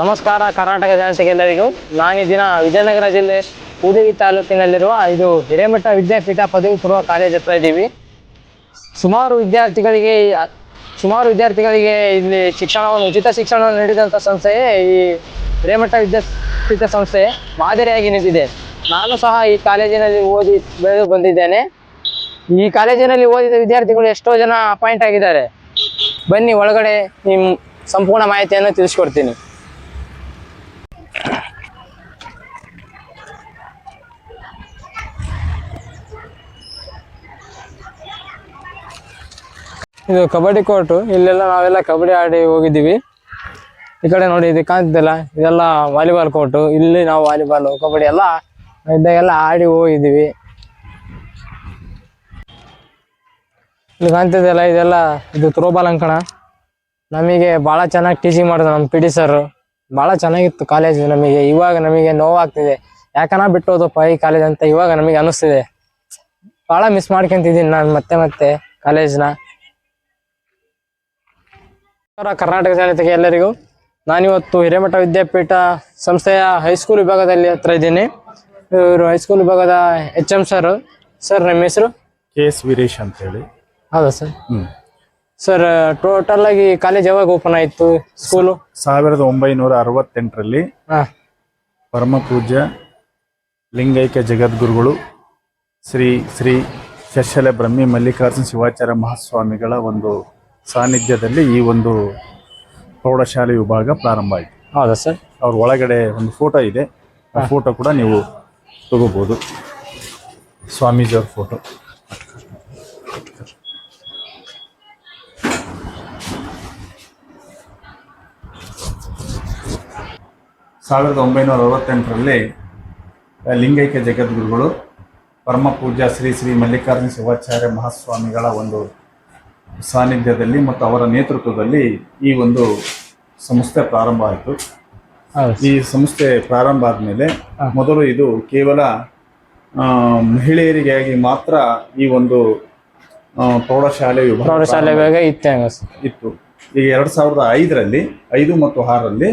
ನಮಸ್ಕಾರ, ಕರ್ನಾಟಕ ಜನತೆಗೆ ಎಲ್ಲರಿಗೂ. ನಾನು ಈ ದಿನ ವಿಜಯನಗರ ಜಿಲ್ಲೆ ಕೂದಗಿ ತಾಲೂಕಿನಲ್ಲಿರುವ ಇದು ಹಿರೇಮಠ ವಿದ್ಯಾಪೀಠ ಪದವಿ ಪೂರ್ವ ಕಾಲೇಜ್ ಹತ್ರ ಇದ್ದೀವಿ. ಸುಮಾರು ವಿದ್ಯಾರ್ಥಿಗಳಿಗೆ ಸುಮಾರು ವಿದ್ಯಾರ್ಥಿಗಳಿಗೆ ಇಲ್ಲಿ ಶಿಕ್ಷಣವನ್ನು, ಉಚಿತ ಶಿಕ್ಷಣವನ್ನು ನೀಡಿದಂಥ ಸಂಸ್ಥೆಯೇ ಈ ಹಿರೇಮಠ ವಿದ್ಯಾಪೀಠ ಸಂಸ್ಥೆ ಮಾದರಿಯಾಗಿ ನಿಂತಿದೆ. ನಾನು ಸಹ ಈ ಕಾಲೇಜಿನಲ್ಲಿ ಓದಿ ಬೆಳೆದು ಬಂದಿದ್ದೇನೆ. ಈ ಕಾಲೇಜಿನಲ್ಲಿ ಓದಿದ ವಿದ್ಯಾರ್ಥಿಗಳು ಎಷ್ಟೋ ಜನ ಅಪಾಯಿಂಟ್ ಆಗಿದ್ದಾರೆ. ಬನ್ನಿ, ಒಳಗಡೆ ನಿಮ್ಮ ಸಂಪೂರ್ಣ ಮಾಹಿತಿಯನ್ನು ತಿಳಿಸ್ಕೊಡ್ತೀನಿ. ಇದು ಕಬಡ್ಡಿ ಕೋರ್ಟು. ಇಲ್ಲೆಲ್ಲ ನಾವೆಲ್ಲ ಕಬಡ್ಡಿ ಆಡಿ ಹೋಗಿದ್ದೀವಿ. ಈ ಕಡೆ ನೋಡಿ ಇದು ಕಾಣ್ತಿದ್ದಲ್ಲ ಇದೆಲ್ಲ ವಾಲಿಬಾಲ್ ಕೋರ್ಟು. ಇಲ್ಲಿ ನಾವು ವಾಲಿಬಾಲ್, ಕಬಡ್ಡಿ ಎಲ್ಲ ಇದ್ದಾಗೆಲ್ಲ ಆಡಿ ಹೋಗಿದ್ದೀವಿ. ಇಲ್ಲಿ ಕಾಣ್ತಿದ್ದಲ್ಲ ಇದೆಲ್ಲ ಇದು ಥ್ರೋಬಾಲ್ ಅಂಕಣ. ನಮಗೆ ಭಾಳ ಚೆನ್ನಾಗಿ ಟೀಚಿಂಗ್ ಮಾಡಿದ್ರು ನಮ್ಮ ಪಿ ಡಿ ಸರ್ ಭಾಳ ಚೆನ್ನಾಗಿತ್ತು ಕಾಲೇಜು ನಮಗೆ. ಇವಾಗ ನಮಗೆ ನೋವಾಗ್ತಿದೆ. ಯಾಕನ ಬಿಟ್ಟೋದಪ್ಪ ಈ ಕಾಲೇಜ್ ಅಂತ ಇವಾಗ ನಮಗೆ ಅನಿಸ್ತಿದೆ ಭಾಳ ಮಿಸ್ ಮಾಡ್ಕೊಂತಿದ್ದೀನಿ ನಾನು ಮತ್ತೆ ಮತ್ತೆ ಕಾಲೇಜ್ನ ಕರ್ನಾಟಕ ಜನತೆಗೆ ಎಲ್ಲರಿಗೂ. ನಾನಿವತ್ತು ಹಿರೇಮಠ ವಿದ್ಯಾಪೀಠ ಸಂಸ್ಥೆಯ ಹೈಸ್ಕೂಲ್ ವಿಭಾಗದಲ್ಲಿ ಹತ್ರ ಇದ್ದೀನಿ. ಇವರು ಹೈಸ್ಕೂಲ್ ವಿಭಾಗದ ಎಚ್ ಎಂ ಸರ್ ಸರ್ ನಮ್ಮ ಹೆಸರು? ಕೆ ಎಸ್ ವೀರೇಶ್ ಅಂತ ಹೇಳಿ ಹೌದಾ ಸರ್ ಸರ್ ಟೋಟಲ್ ಆಗಿ ಕಾಲೇಜ್ ಯಾವಾಗ ಓಪನ್ ಆಯಿತು? ಸ್ಕೂಲು ಸಾವಿರದ ಒಂಬೈನೂರ ಅರವತ್ತೆಂಟರಲ್ಲಿ ಹಾಂ. ಪರಮ ಪೂಜ್ಯ ಲಿಂಗೈಕ್ಯ ಜಗದ್ಗುರುಗಳು ಶ್ರೀ ಶ್ರೀ ಶಶಲ ಬ್ರಹ್ಮಿ ಮಲ್ಲಿಕಾರ್ಜುನ ಶಿವಾಚಾರ್ಯ ಮಹಾಸ್ವಾಮಿಗಳ ಒಂದು ಸಾನ್ನಿಧ್ಯದಲ್ಲಿ ಈ ಒಂದು ಪ್ರೌಢಶಾಲೆ ವಿಭಾಗ ಪ್ರಾರಂಭ ಆಯಿತು. ಹೌದಾ ಸರ್? ಅವ್ರ ಒಳಗಡೆ ಒಂದು ಫೋಟೋ ಇದೆ. ಆ ಫೋಟೋ ಕೂಡ ನೀವು ತಗೋಬೋದು. ಸ್ವಾಮೀಜಿಯವ್ರ ಫೋಟೋ. ಸಾವಿರದ ಒಂಬೈನೂರ ಅರವತ್ತೆಂಟರಲ್ಲಿ ಲಿಂಗೈಕ್ಯ ಜಗದ್ಗುರುಗಳು ಪರಮ ಪೂಜ್ಯ ಶ್ರೀ ಶ್ರೀ ಮಲ್ಲಿಕಾರ್ಜುನ ಶಿವಾಚಾರ್ಯ ಮಹಾಸ್ವಾಮಿಗಳ ಒಂದು ಸಾನ್ನಿಧ್ಯದಲ್ಲಿ ಮತ್ತು ಅವರ ನೇತೃತ್ವದಲ್ಲಿ ಈ ಒಂದು ಸಂಸ್ಥೆ ಪ್ರಾರಂಭ ಆಯಿತು. ಈ ಸಂಸ್ಥೆ ಪ್ರಾರಂಭ ಆದಮೇಲೆ ಮೊದಲು ಇದು ಕೇವಲ ಮಹಿಳೆಯರಿಗಾಗಿ ಮಾತ್ರ ಈ ಒಂದು ಪ್ರೌಢಶಾಲೆ ವಿಭಾಗ ಪ್ರೌಢಶಾಲೆ ಇತ್ತೆ ಈಗ ಎರಡು ಸಾವಿರದ ಐದರಲ್ಲಿ ಐದು ಮತ್ತು ಆರರಲ್ಲಿ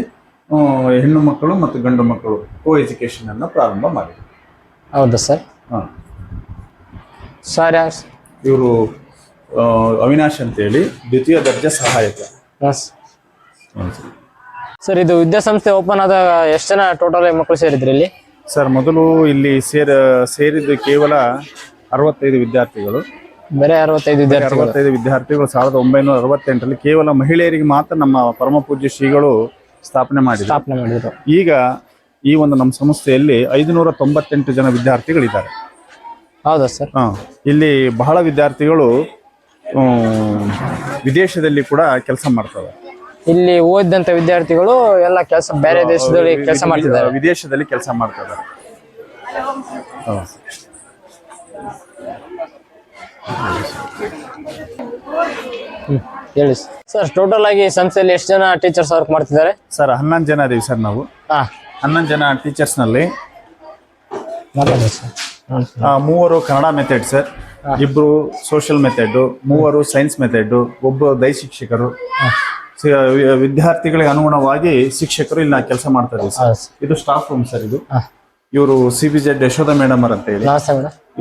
ಹೆಣ್ಣು ಮಕ್ಕಳು ಮತ್ತು ಗಂಡು ಮಕ್ಕಳು ಕೋ ಎಜುಕೇಶನ್ ಅನ್ನು ಪ್ರಾರಂಭ ಮಾಡಿದರು. ಹೌದಾ ಸರ್? ಹಾಂ. ಸರ್ ಇವರು ಅವಿನಾಶ್ ಅಂತ ಹೇಳಿ ದ್ವಿತೀಯ ದರ್ಜೆ ಸಹಾಯಕ. ಸರ್. ಸರ್ ಇದು ವಿದ್ಯಾಸಂಸ್ಥೆ ಓಪನ್ ಆದಾಗ ಎಷ್ಟು ಜನ ಟೋಟಲ್ ಮಕ್ಕಳು ಸೇರಿದ್ರಿ ಇಲ್ಲಿ? ಸರ್ ಮೊದಲು ಇಲ್ಲಿ ಸೇರ ಸೇರಿದ್ದು ಕೇವಲ ಅರವತ್ತೈದು ವಿದ್ಯಾರ್ಥಿಗಳು. ಬೇರೆ ಅರವತ್ತೈದು ವಿದ್ಯಾರ್ಥಿಗಳು. ಅರವತ್ತೈದು ವಿದ್ಯಾರ್ಥಿಗಳು ಸಾವಿರದ ಒಂಬೈನೂರ ಅರವತ್ತೆಂಟರಲ್ಲಿ ಕೇವಲ ಮಹಿಳೆಯರಿಗೆ ಮಾತ್ರ ನಮ್ಮ ಪರಮ ಪೂಜ್ಯ ಶ್ರೀಗಳು ಸ್ಥಾಪನೆ ಮಾಡಿದ್ರು. ಸ್ಥಾಪನೆ ಮಾಡಿದ್ರು. ಈಗ ಈ ಒಂದು ನಮ್ಮ ಸಂಸ್ಥೆಯಲ್ಲಿ ಐದುನೂರ ತೊಂಬತ್ತೆಂಟು ಜನ ವಿದ್ಯಾರ್ಥಿಗಳಿದ್ದಾರೆ. ಹೌದಾ ಸರ್ ಹಾ ಇಲ್ಲಿ ಬಹಳ ವಿದ್ಯಾರ್ಥಿಗಳು ವಿದೇಶದಲ್ಲಿ ಕೂಡ ಕೆಲಸ ಮಾಡ್ತಾರೆ ಇಲ್ಲಿ ಓದಿದಂತ ವಿದ್ಯಾರ್ಥಿಗಳು ಎಲ್ಲ ಕೆಲಸ ಬೇರೆ ದೇಶದಲ್ಲಿ ಕೆಲಸ ಮಾಡ್ತಿದ್ದಾರೆ. ವಿದೇಶದಲ್ಲಿ ಕೆಲಸ ಮಾಡ್ತಾರೆ. ಹೇಳಿ ಸರ್. ಟೋಟಲ್ ಆಗಿ ಸಂಸ್ಥೆಯಲ್ಲಿ ಎಷ್ಟು ಜನ ಟೀಚರ್ಸ್ ವರ್ಕ್ ಮಾಡ್ತಿದ್ದಾರೆ? ಸರ್ ಹನ್ನೊಂದು ಜನ ಇದೀವಿ ಸರ್ ನಾವು. ಹಾ. ಹನ್ನೊಂದು ಜನ ಟೀಚರ್ಸ್ನಲ್ಲಿ ಮೂವರು ಕನ್ನಡ ಮೆಥಡ್ ಸರ್. ಇಬ್ರು ಸೋಷಿಯಲ್ ಮೆಥಡ್ ಮೂವರು ಸೈನ್ಸ್ ಮೆಥಡ್ ಒಬ್ಬರು ದೈ ಶಿಕ್ಷಕರು. ವಿದ್ಯಾರ್ಥಿಗಳಿಗೆ ಅನುಗುಣವಾಗಿ ಶಿಕ್ಷಕರು ಇಲ್ಲಿ ಕೆಲಸ ಮಾಡ್ತಾ ಇದ್ದೀವಿ ಸರ್. ಇದು ಸ್ಟಾಫ್ ರೂಮ್ ಸರ್ ಇದು. ಇವರು C B Z Yashodha madam ಅಂತ ಹೇಳಿ.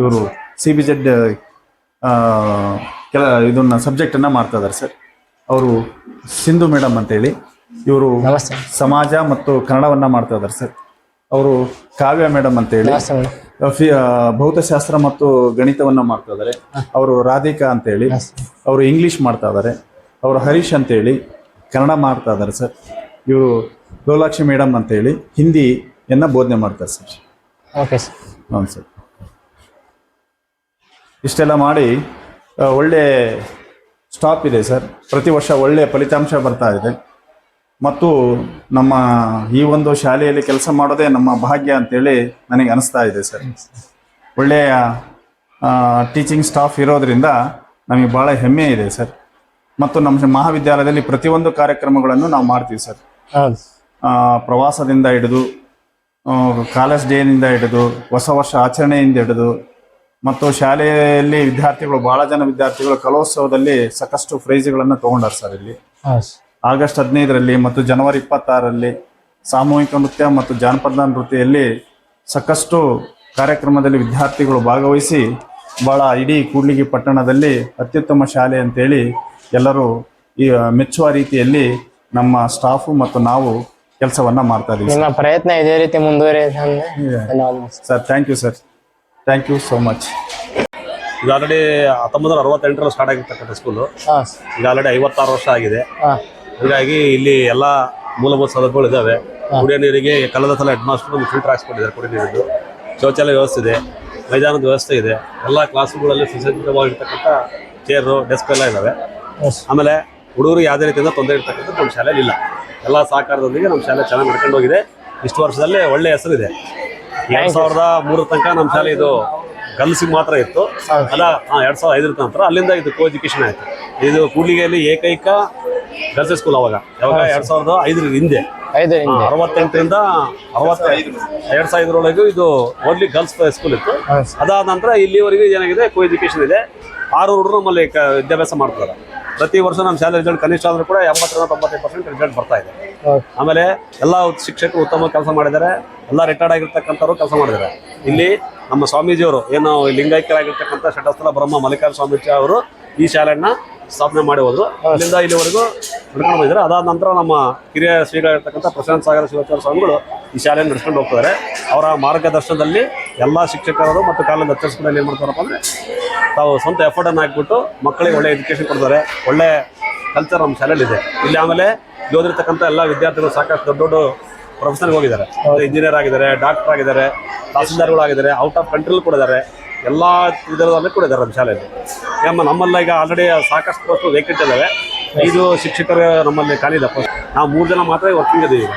ಇವರು ಸಿ ಬಿ ಜೆಡ್ ಕೆಲ ಇದನ್ನ ಸಬ್ಜೆಕ್ಟ್ ಅನ್ನ ಮಾಡ್ತಾ ಇದಾರೆ ಸರ್. ಅವರು ಸಿಂಧು ಮೇಡಮ್ ಅಂತೇಳಿ ಇವರು ನಮಸ್ತೆ. ಸಮಾಜ ಮತ್ತು ಕನ್ನಡವನ್ನ ಮಾಡ್ತಾ ಇದಾರೆ ಸರ್. ಅವರು ಕಾವ್ಯ ಮೇಡಮ್ ಅಂತ ಹೇಳಿ. ಭೌತಶಾಸ್ತ್ರ ಮತ್ತು ಗಣಿತವನ್ನ ಮಾಡ್ತಾ ಇದಾರೆ. ಅವರು ರಾಧಿಕಾ ಅಂತೇಳಿ ಅವರು ಇಂಗ್ಲಿಷ್ ಮಾಡ್ತಾ ಇದಾರೆ. ಅವರು ಹರೀಶ್ ಅಂತೇಳಿ ಕನ್ನಡ ಮಾಡ್ತಾ ಇದ್ದಾರೆ ಸರ್. ಇವರು ಗೋಲಾಕ್ಷಿ ಮೇಡಮ್ ಅಂತೇಳಿ ಹಿಂದಿಯನ್ನು ಬೋಧನೆ ಮಾಡ್ತಾರೆ ಸರ್. ಓಕೆ ಸರ್ ಹೌದು ಸರ್. ಇಷ್ಟೆಲ್ಲ ಮಾಡಿ ಒಳ್ಳೆ ಸ್ಟಾಪ್ ಇದೆ ಸರ್. ಪ್ರತಿ ವರ್ಷ ಒಳ್ಳೆ ಫಲಿತಾಂಶ ಬರ್ತಾ ಇದೆ. ಮತ್ತು ನಮ್ಮ ಈ ಒಂದು ಶಾಲೆಯಲ್ಲಿ ಕೆಲಸ ಮಾಡೋದೇ ನಮ್ಮ ಭಾಗ್ಯ ಅಂತೇಳಿ ನನಗೆ ಅನಿಸ್ತಾ ಇದೆ ಸರ್. ಒಳ್ಳೆಯ ಟೀಚಿಂಗ್ ಸ್ಟಾಫ್ ಇರೋದ್ರಿಂದ ನಮಗೆ ಭಾಳ ಹೆಮ್ಮೆ ಇದೆ ಸರ್. ಮತ್ತು ನಮ್ಮ ಮಹಾವಿದ್ಯಾಲಯದಲ್ಲಿ ಪ್ರತಿಯೊಂದು ಕಾರ್ಯಕ್ರಮಗಳನ್ನು ನಾವು ಮಾಡ್ತೀವಿ ಸರ್. ಆ, ಪ್ರವಾಸದಿಂದ ಹಿಡಿದು ಕಾಲೇಜ್ ಡೇನಿಂದ ಹಿಡಿದು ಹೊಸ ವರ್ಷ ಆಚರಣೆಯಿಂದ ಹಿಡಿದು ಮತ್ತು ಶಾಲೆಯಲ್ಲಿ ವಿದ್ಯಾರ್ಥಿಗಳು ಬಹಳ ಜನ ವಿದ್ಯಾರ್ಥಿಗಳು ಕಲೋತ್ಸವದಲ್ಲಿ ಸಾಕಷ್ಟು ಪ್ರೈಸ್ಗಳನ್ನು ತಗೊಂಡಾರ ಸರ್ ಇಲ್ಲಿ. ಆಗಸ್ಟ್ ಹದಿನೈದರಲ್ಲಿ ಮತ್ತು ಜನವರಿ ಇಪ್ಪತ್ತಾರರಲ್ಲಿ ಸಾಮೂಹಿಕ ನೃತ್ಯ ಮತ್ತು ಜಾನಪದ ನೃತ್ಯದಲ್ಲಿ ಸಾಕಷ್ಟು ಕಾರ್ಯಕ್ರಮದಲ್ಲಿ ವಿದ್ಯಾರ್ಥಿಗಳು ಭಾಗವಹಿಸಿ ಭಾಳ ಇಡೀ ಕೂಡ್ಲಿಗಿ ಪಟ್ಟಣದಲ್ಲಿ ಅತ್ಯುತ್ತಮ ಶಾಲೆ ಅಂತೇಳಿ ಎಲ್ಲರೂ ಈ ಮೆಚ್ಚುವ ರೀತಿಯಲ್ಲಿ ನಮ್ಮ ಸ್ಟಾಫು ಮತ್ತು ನಾವು ಕೆಲಸವನ್ನ ಮಾಡ್ತಾ ಇದ್ದೀವಿ ನಿಮ್ಮ ಪ್ರಯತ್ನ ಇದೇ ರೀತಿ sir thank you sir thank you so much ಈಗ ಆಲ್ರೆಡಿ ಹತ್ತೊಂಬತ್ತು ನೂರ ಅರವತ್ತೆಂಟರಲ್ಲಿ ಸ್ಟಾರ್ಟ್ ಆಗಿರ್ತಕ್ಕಂಥ ಸ್ಕೂಲು ಈಗ ಆಲ್ರೆಡಿ ಐವತ್ತಾರು ವರ್ಷ ಆಗಿದೆ. ಹಾ. ಹೀಗಾಗಿ ಇಲ್ಲಿ ಎಲ್ಲ ಮೂಲಭೂತ ಸೌಲಭ್ಯಗಳು ಇದಾವೆ. ಕುಡಿಯೋ ನೀರಿಗೆ ಕಳೆದ ಸಲ ಹೆಡ್ ಮಾಸ್ಟರ್ ಒಂದು ಫಿಲ್ಟರ್ ಹಾಕ್ಸ್ಕೊಂಡಿದ್ದಾರೆ ಕುಡಿಯೋ ನೀರಿದ್ದು. ಶೌಚಾಲಯ ವ್ಯವಸ್ಥೆ ಇದೆ ಮೈದಾನದ ವ್ಯವಸ್ಥೆ ಇದೆ. ಎಲ್ಲ ಕ್ಲಾಸ್ಗಳಲ್ಲಿ ಸುಸಜ್ಜಿತವಾಗಿರ್ತಕ್ಕಂಥ ಚೇರು ಡೆಸ್ಕ್ ಎಲ್ಲ ಇದಾವೆ. ಆಮೇಲೆ ಹುಡುಗರು ಯಾವುದೇ ರೀತಿಯಿಂದ ತೊಂದರೆ ಇರ್ತಕ್ಕಂಥ ನಮ್ಮ ಶಾಲೆಯಲ್ಲಿ ಇಲ್ಲ. ಎಲ್ಲ ಸಹಕಾರದೊಂದಿಗೆ ನಮ್ಮ ಶಾಲೆ ಚೆನ್ನಾಗಿ ನಡ್ಕೊಂಡು ಹೋಗಿದೆ. ಇಷ್ಟು ವರ್ಷದಲ್ಲಿ ಒಳ್ಳೆ ಹೆಸರಿದೆ. ಎರಡು ಸಾವಿರದ ಮೂರರ ತನಕ ನಮ್ಮ ಶಾಲೆ ಇದು ಗಲ್ಸಿಗೆ ಮಾತ್ರ ಇತ್ತು. ಅಲ್ಲ ಎರಡು ಎರಡ್ ಸಾವಿರದ ಐದರ ನಂತರ ಅಲ್ಲಿಂದ ಇದು ಕೋ ಎಜುಕೇಶನ್ ಆಯಿತು. ಇದು ಕೂಡ್ಲಿಗೆಯಲ್ಲಿ ಏಕೈಕ ಗರ್ಲ್ಸ್ ಸ್ಕೂಲ್ ಅವಾಗ. ಯಾವಾಗ? ಎರಡ್ ಸಾವಿರದ ಐದರ ಹಿಂದೆ. ಐದು ಹಾ, ಹಿಂದೆ ಅರವತ್ತೆಂಟರಿಂದ ಅರವತ್ತೈದು ಎರಡ್ ಸಾವಿರದೊಳಗೂ ಇದು ಓನ್ಲಿ ಗರ್ಲ್ಸ್ ಸ್ಕೂಲ್ ಇತ್ತು. ಅದಾದ ನಂತರ ಇಲ್ಲಿವರೆಗೂ ಏನಾಗಿದೆ ಕೋ ಎಜುಕೇಶನ್ ಇದೆ. ಆರು ಹುಡುಗರು ನಮ್ಮಲ್ಲಿ ವಿದ್ಯಾಭ್ಯಾಸ ಮಾಡ್ತಾರೆ. ಪ್ರತಿ ವರ್ಷ ನಮ್ಮ ಶಾಲೆ ರಿಸಲ್ಟ್ ಕನಿಷ್ಠ ಆದರೂ ಕೂಡ ಎಂಬತ್ತರಿಂದ ತೊಂಬತ್ತೈದು ಪರ್ಸೆಂಟ್ ರಿಸಲ್ಟ್ ಬರ್ತಾ ಇದೆ. ಆಮೇಲೆ ಎಲ್ಲ ಶಿಕ್ಷಕರು ಉತ್ತಮ ಕೆಲಸ ಮಾಡಿದ್ದಾರೆ. ಎಲ್ಲ ರಿಟೈರ್ಡ್ ಆಗಿರ್ತಕ್ಕಂಥವ್ರು ಕೆಲಸ ಮಾಡಿದ್ದಾರೆ. ಇಲ್ಲಿ ನಮ್ಮ ಸ್ವಾಮೀಜಿಯವರು ಏನು ಲಿಂಗೈಕ್ಯರಾಗಿರ್ತಕ್ಕಂಥ ಷಟಸ್ಥಲ ಬ್ರಹ್ಮ ಮಲ್ಲಿಕಾರ್ಜುನ ಸ್ವಾಮೀಜಿ ಅವರು ಈ ಶಾಲೆಯನ್ನ ಸ್ಥಾಪನೆ ಮಾಡಿ ಹೋದ್ರು. ಅಲ್ಲಿಂದ ಇಲ್ಲಿವರೆಗೂ ನಡ್ಕೊಂಡು ಬಂದಿದ್ದಾರೆ ಅದಾದ ನಂತರ ನಮ್ಮ ಹಿರಿಯ ಶ್ರೀಗಳಿರ್ತಕ್ಕಂಥ ಪ್ರಶಾಂತ್ ಸಾಗರ ಶಿವಾಚಾರ್ಯ ಸ್ವಾಮಿಗಳು ಈ ಶಾಲೆಯನ್ನು ನಡೆಸ್ಕೊಂಡು ಹೋಗ್ತಾರೆ. ಅವರ ಮಾರ್ಗದರ್ಶನದಲ್ಲಿ ಎಲ್ಲ ಶಿಕ್ಷಕರು ಮತ್ತು ಕಾಲೇಜ್ ಅಚ್ಚರಿಸ್ಕೊಂಡು ಏನು ಮಾಡ್ತಾರಪ್ಪ ಅಂದರೆ ತಾವು ಸ್ವಂತ ಎಫರ್ಟನ್ನು ಹಾಕ್ಬಿಟ್ಟು ಮಕ್ಕಳಿಗೆ ಒಳ್ಳೆ ಎಜುಕೇಶನ್ ಕೊಡ್ತಾರೆ. ಒಳ್ಳೆ ಕಲ್ಚರ್ ನಮ್ಮ ಶಾಲೆಯಲ್ಲಿದೆ. ಇಲ್ಲಿ ಆಮೇಲೆ ಯೋಧಿರ್ತಕ್ಕಂಥ ಓದಿರ್ತಕ್ಕಂಥ ಎಲ್ಲ ವಿದ್ಯಾರ್ಥಿಗಳು ಸಾಕಷ್ಟು ದೊಡ್ಡ ದೊಡ್ಡ ಪ್ರೊಫೆಸರ್ಗೆ ಹೋಗಿದ್ದಾರೆ. ಇಂಜಿನಿಯರ್ ಆಗಿದ್ದಾರೆ ಡಾಕ್ಟರ್ ಆಗಿದ್ದಾರೆ ತಹಸೀಲ್ದಾರ್ಗಳು ಆಗಿದ್ದಾರೆ ಔಟ್ ಆಫ್ ಕಂಟ್ರಿಲ್ ಕೂಡ ಇದ್ದಾರೆ. ಎಲ್ಲ ಇದರಲ್ಲಿ ಕೂಡ ಇದ್ದಾರೆ ನಮ್ಮ ಶಾಲೆಯಲ್ಲಿ. ನಮ್ಮ ನಮ್ಮಲ್ಲ ಈಗ ಆಲ್ರೆಡಿ ಸಾಕಷ್ಟು ಪೋಸ್ಟ್ ವೇಕೆಂಟ್ ಇದ್ದಾವೆ. ಐದು ಶಿಕ್ಷಕರು ನಮ್ಮಲ್ಲಿ ಖಾಲಿ ಇದೆ post. ನಾವು ಮೂರು ಜನ ಮಾತ್ರ ವರ್ಕಿಂಗ್ ಇದೆ ಈಗ.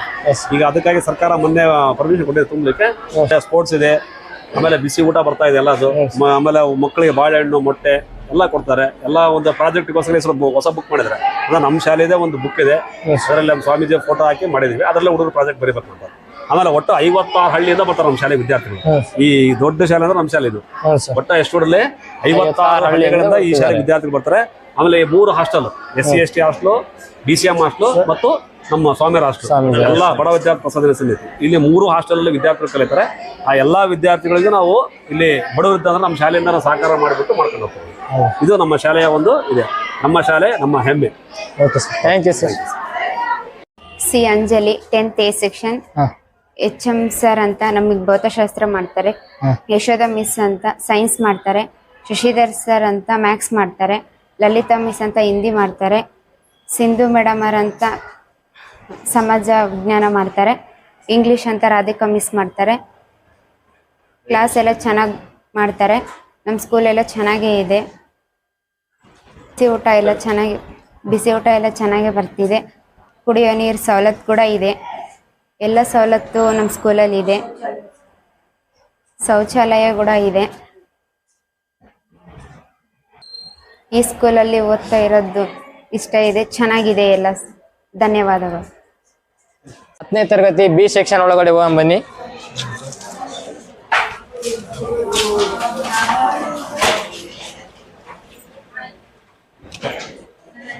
ಈಗ ಅದಕ್ಕಾಗಿ ಸರ್ಕಾರ ಮೊನ್ನೆ ಪರ್ಮಿಷನ್ ಕೊಟ್ಟಿದೆ ತುಂಬಲಿಕ್ಕೆ. ಸ್ಪೋರ್ಟ್ಸ್ ಇದೆ. ಆಮೇಲೆ ಬಿಸಿ ಊಟ ಬರ್ತಾ ಇದೆ ಎಲ್ಲ ಅದು ಮ- ಆಮೇಲೆ ಮಕ್ಕಳಿಗೆ ಬಾಳೆಹಣ್ಣು ಮೊಟ್ಟೆ ಎಲ್ಲ ಕೊಡ್ತಾರೆ. ಎಲ್ಲ ಒಂದು ಪ್ರಾಜೆಕ್ಟ್ಗೋಸ್ಕರ ಹೆಸರು ಬು- ಹೊಸ ಬುಕ್ ಮಾಡಿದ್ದಾರೆ. ಅದ ನಮ್ಮ ಶಾಲೆಯದೇ ಒಂದು ಬುಕ್ ಇದೆ. ಅದರಲ್ಲಿ ನಮ್ಮ ಸ್ವಾಮೀಜಿ ಫೋಟೋ ಹಾಕಿ ಮಾಡಿದೀವಿ ಅದರಲ್ಲೇ ಹುಡುಗರು ಪ್ರಾಜೆಕ್ಟ್ ಬರೀಬೇಕು ಅಂತ. ಆಮೇಲೆ ಒಟ್ಟು ಐವತ್ತಾರು ಹಳ್ಳಿಯಿಂದ ಬರ್ತಾರೆ ನಮ್ಮ ಶಾಲೆ ವಿದ್ಯಾರ್ಥಿಗಳು. ಈ ದೊಡ್ಡ ಶಾಲೆ ಅಂದ್ರೆ ನಮ್ಮ ಶಾಲೆ ಇದು. ಒಟ್ಟ ಸರ್. ಒಟ್ಟು ಎಷ್ಟು ಊರಲ್ಲಿ ಐವತ್ತಾರು ಹಳ್ಳಿಗಳಿಂದ ಈ ಶಾಲೆ ವಿದ್ಯಾರ್ಥಿಗಳು ಬರ್ತಾರೆ. ಆಮೇಲೆ ಮೂರು hostel S C S T hostel B C M hostel ಮತ್ತು ನಮ್ಮ ಸ್ವಾಮಿ ಹಾಸ್ಟೆಲ್. ಎಲ್ಲ ಬಡ ವಿದ್ಯಾರ್ಥಿ ಪ್ರಸಾದ ಸಮಿತಿ. ಇಲ್ಲಿ ಮೂರು ಹಾಸ್ಟೆಲ್ ಅಲ್ಲಿ ವಿದ್ಯಾರ್ಥಿಗಳು ಕಲಿತಾರೆ. ಆ ಎಲ್ಲಾ ವಿದ್ಯಾರ್ಥಿಗಳಿಗೆ ನಾವು ಇಲ್ಲಿ ಬಡವರಿದ್ದ ಅಂದ್ರೆ ನಮ್ಮ ಶಾಲೆಯಿಂದ ಸಹಕಾರ ಮಾಡಿಬಿಟ್ಟು ಮಾಡ್ಕೊಂಡು ಹೋಗ್ತೀವಿ. ಇದು ನಮ್ಮ ಶಾಲೆಯ ಒಂದು ಇದೆ. ನಮ್ಮ ಶಾಲೆ ನಮ್ಮ ಹೆಮ್ಮೆ. Okay sir. Thank you sir. C Anjali tenth A section H M sir ಅಂತ ನಮಗೆ ಭೌತಶಾಸ್ತ್ರ ಮಾಡ್ತಾರೆ. ಯಶೋಧ ಮಿಸ್ ಅಂತ ಸೈನ್ಸ್ ಮಾಡ್ತಾರೆ. ಶಶಿಧರ್ ಸರ್ ಅಂತ ಮ್ಯಾಥ್ಸ್ ಮಾಡ್ತಾರೆ. ಲಲಿತಾ ಮಿಸ್ ಅಂತ ಹಿಂದಿ ಮಾಡ್ತಾರೆ. ಸಿಂಧು ಮೇಡಮರ್ ಅಂತ ಸಮಾಜ ವಿಜ್ಞಾನ ಮಾಡ್ತಾರೆ. ಇಂಗ್ಲಿಷ್ ಅಂತ ರಾಧಿಕಾ ಮಿಸ್ ಮಾಡ್ತಾರೆ. ಕ್ಲಾಸ್ ಎಲ್ಲ ಚೆನ್ನಾಗಿ ಮಾಡ್ತಾರೆ. ನಮ್ಮ ಸ್ಕೂಲೆಲ್ಲ ಚೆನ್ನಾಗೇ ಇದೆ. ಬಿಸಿ ಊಟ ಎಲ್ಲ ಚೆನ್ನಾಗಿ ಬಿಸಿ ಊಟ ಎಲ್ಲ ಚೆನ್ನಾಗೇ ಬರ್ತಿದೆ. ಕುಡಿಯೋ ನೀರು ಸವಲತ್ತು ಕೂಡ ಇದೆ. ಎಲ್ಲ ಸವಲತ್ತು ನಮ್ಮ ಸ್ಕೂಲಲ್ಲಿ ಇದೆ. ಶೌಚಾಲಯ ಕೂಡ ಇದೆ. ಈ ಸ್ಕೂಲಲ್ಲಿ ಓದ್ತಾ ಇರೋದು ಇಷ್ಟ ಇದೆ. ಚೆನ್ನಾಗಿದೆ ಎಲ್ಲ. ಧನ್ಯವಾದಗಳು. ಹತ್ತನೇ ತರಗತಿ ಬಿ ಸೆಕ್ಷನ್ ಒಳಗಡೆ ಹೋಗೋಣ ಬನ್ನಿ.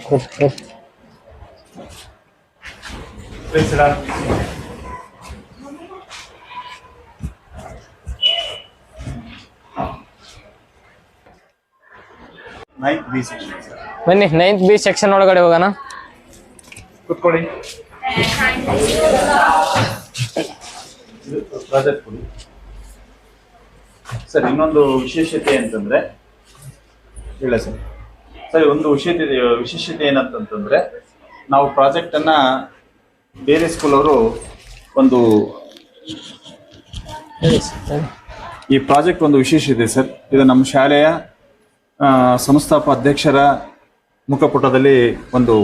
ಕೂತ್- ಕೂತ್. ನೈನ್ತ್ ಬಿ ಸೆಕ್ಷನ್ ಸರ್ ಬನ್ನಿ ನೈನ್ತ್ ಬಿ ಸೆಕ್ಷನ್ ಒಳಗಡೆ ಹೋಗೋಣ. ಕುತ್ಕೊಳ್ಳಿ. ಸರ್ ಇನ್ನೊಂದು ವಿಶೇಷತೆ ಅಂತಂದ್ರೆ ಇಲ್ಲ ಸರ್. ಸರ್ ಒಂದು ವಿಶೇಷತೆ ವಿಶೇಷತೆ ಏನಂತಂತಂದ್ರೆ ನಾವು ಪ್ರಾಜೆಕ್ಟ್ ಅನ್ನ ಬೇರೆ ಸ್ಕೂಲ್ ಅವರು ಒಂದು ಈ ಪ್ರಾಜೆಕ್ಟ್ ಒಂದು ವಿಶೇಷತೆ ಸರ್. ಇದು ನಮ್ಮ ಶಾಲೆಯ ಸಂಸ್ಥಾಪ ಅಧ್ಯಕ್ಷರ ಮುಖಪುಟದಲ್ಲಿ ಒಂದು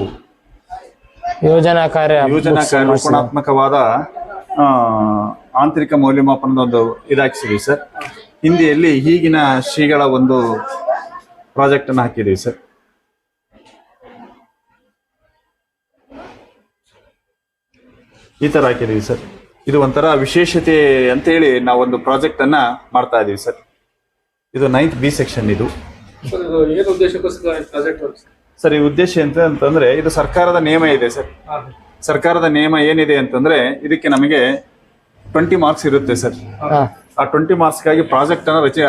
ಯೋಜನಾ ಕಾರ್ಯ ಯೋಜನಾ ರೂಪಣಾತ್ಮಕವಾದ ಆ, ಆಂತರಿಕ ಮೌಲ್ಯಮಾಪನದ ಒಂದು ಇದಾಕಿಸಿದೀವಿ ಸರ್. ಹಿಂದಿಯಲ್ಲಿ ಈಗಿನ ಶ್ರೀಗಳ ಒಂದು ಪ್ರಾಜೆಕ್ಟ್ ಅನ್ನು ಹಾಕಿದೀವಿ ಸರ್. ಈ ತರ ಹಾಕಿದೀವಿ ಸರ್. ಇದು ಒಂಥರ ವಿಶೇಷತೆ ಅಂತೇಳಿ ನಾವೊಂದು ಪ್ರಾಜೆಕ್ಟ್ ಅನ್ನ ಮಾಡ್ತಾ ಇದೀವಿ ಸರ್. ಇದು ನೈನ್ತ್ ಬಿ ಸೆಕ್ಷನ್ ಇದು. ಏನು ಉದ್ದೇಶಕ್ಕೋಸ್ಕರ ಪ್ರಾಜೆಕ್ಟ್ ಸರ್? ಈ ಉದ್ದೇಶ ಎಂತ ಅಂತಂದ್ರೆ ಇದು ಸರ್ಕಾರದ ನಿಯಮ ಇದೆ ಸರ್. ಸರ್ಕಾರದ ನಿಯಮ ಏನಿದೆ ಅಂತಂದ್ರೆ ಇದಕ್ಕೆ ನಮಗೆ ಟ್ವೆಂಟಿ ಮಾರ್ಕ್ಸ್ ಇರುತ್ತೆ ಸರ್. ಆ ಟ್ವೆಂಟಿ ಮಾರ್ಕ್ಸ್ಗಾಗಿ ಪ್ರಾಜೆಕ್ಟ್ ಅನ್ನ ರಚನೆ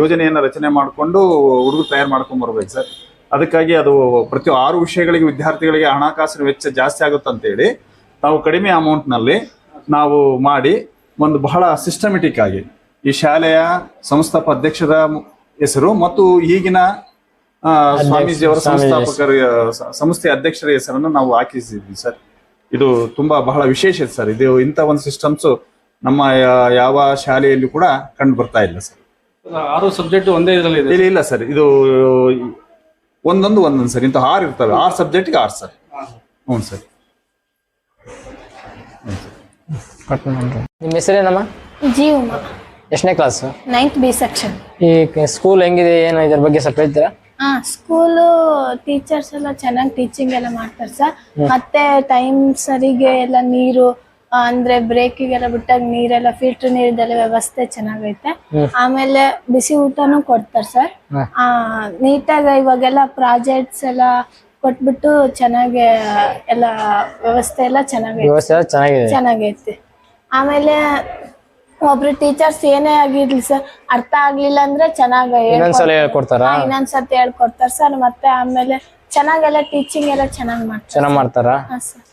ಯೋಜನೆಯನ್ನ ರಚನೆ ಮಾಡಿಕೊಂಡು ಹುಡುಗರು ತಯಾರು ಮಾಡ್ಕೊಂಡ್ ಬರ್ಬೇಕು ಸರ್. ಅದಕ್ಕಾಗಿ ಅದು ಪ್ರತಿ ಆರು ವಿಷಯಗಳಿಗೆ ವಿದ್ಯಾರ್ಥಿಗಳಿಗೆ ಹಣಕಾಸಿನ ವೆಚ್ಚ ಜಾಸ್ತಿ ಆಗುತ್ತೆ ಅಂತೇಳಿ ನಾವು ಕಡಿಮೆ ಅಮೌಂಟ್ನಲ್ಲಿ ನಾವು ಮಾಡಿ ಒಂದು ಬಹಳ ಸಿಸ್ಟಮೆಟಿಕ್ ಆಗಿ ಈ ಶಾಲೆಯ ಸಂಸ್ಥಾಪ ಅಧ್ಯಕ್ಷರ ಹೆಸರು ಮತ್ತು ಈಗಿನ ಆ, ಸ್ವಾಮೀಜಿಯವರ ಸಂಸ್ಥಾಪಕರ ಸಂಸ್ಥೆ ಅಧ್ಯಕ್ಷರ ಹೆಸರನ್ನು ನಾವು ಹಾಕಿಸಿದ್ವಿ ಸರ್. ಇದು ತುಂಬಾ ಬಹಳ ವಿಶೇಷ ಸರ್. ಇದು ಇಂಥ ಒಂದು ಸಿಸ್ಟಮ್ಸ್ ನಮ್ಮ ಯಾವ ಶಾಲೆಯಲ್ಲಿ ಕೂಡ ಕಂಡು ಬರ್ತಾ ಇಲ್ಲ ಸರ್. ಆರು ಸಬ್ಜೆಕ್ಟ್ ಒಂದೇ ಇದರಲ್ಲಿ ಇದೆ ಇಲ್ಲ ಇಲ್ಲ ಸರ್. ಇದು ಒಂದೊಂದು ಒಂದೊಂದು ಸರ್. ಇಂಥ ಆರು ಇರ್ತವೆ. ಆರು ಸಬ್ಜೆಕ್ಟ್ಗೆ ಆರು ಸರ್. ಹ್ಞೂ ಸರ್. ನಿಮ್ಮ ಹೆಸರೇನಮ್ಮ? ಜೀವಮ್ಮ. ಎಷ್ಟನೇ ಕ್ಲಾಸ್ ನೈನ್ತ್ ಬಿ ಸೆಕ್ಷನ್ ಈ ಸ್ಕೂಲ್ ಹೆಂಗಿದೆ? ಏನು ಇದ್ರ ಬಗ್ಗೆ ಸ್ವಲ್ಪ ಹೇಳ್ತೀರಾ? ಹಾ ಸ್ಕೂಲು ಟೀಚರ್ಸ್ ಎಲ್ಲ ಚೆನ್ನಾಗಿ ಟೀಚಿಂಗ್ ಎಲ್ಲ ಮಾಡ್ತಾರೆ ಸರ್ ಮತ್ತೆ ಟೈಮ್ ಸರಿಗೆ ಎಲ್ಲ ನೀರು ಆ, ಅಂದ್ರೆ ಬ್ರೇಕಿಗೆಲ್ಲ ಬಿಟ್ಟಾಗ ನೀರೆಲ್ಲ ಫಿಲ್ಟರ್ ನೀರಿದೆಲ್ಲ ವ್ಯವಸ್ಥೆ ಚೆನ್ನಾಗೈತೆ. ಆಮೇಲೆ ಬಿಸಿ ಊಟನೂ ಕೊಡ್ತಾರೆ ಸರ್ ಆ ನೀಟಾಗಿ ಇವಾಗೆಲ್ಲ ಪ್ರಾಜೆಕ್ಟ್ಸ್ ಎಲ್ಲ ಕೊಟ್ಬಿಟ್ಟು ಚೆನ್ನಾಗಿ ಎಲ್ಲ ವ್ಯವಸ್ಥೆ ಎಲ್ಲ ಚೆನ್ನಾಗೈತೆ. ವ್ಯವಸ್ಥೆ ಎಲ್ಲ ಚೆನ್ನಾಗಿದೆ. ಚೆನ್ನಾಗೈತೆ. ಆಮೇಲೆ ಒಬ್ರು ಟೀಚರ್ಸ್ ಏನೇ ಆಗಿರ್ಲಿ ಸರ್ ಅರ್ಥ ಆಗ್ಲಿಲ್ಲ ಅಂದ್ರೆ ಚೆನ್ನಾಗಿ ಹೇಳ್ಕೊಡ್ತಾರ. ಹೇಳ್ಕೊಡ್ತಾರಾ? ಇನ್ನೊಂದ್ಸತಿ ಹೇಳ್ಕೊಡ್ತಾರ ಸರ್ ಮತ್ತೆ ಆಮೇಲೆ ಚೆನ್ನಾಗೆಲ್ಲ ಟೀಚಿಂಗ್ ಎಲ್ಲ ಚೆನ್ನಾಗಿ ಮಾಡ್ತಾರ. ಚೆನ್ನಾಗಿ ಮಾಡ್ತಾರಾ? ಹಾ ಸರ್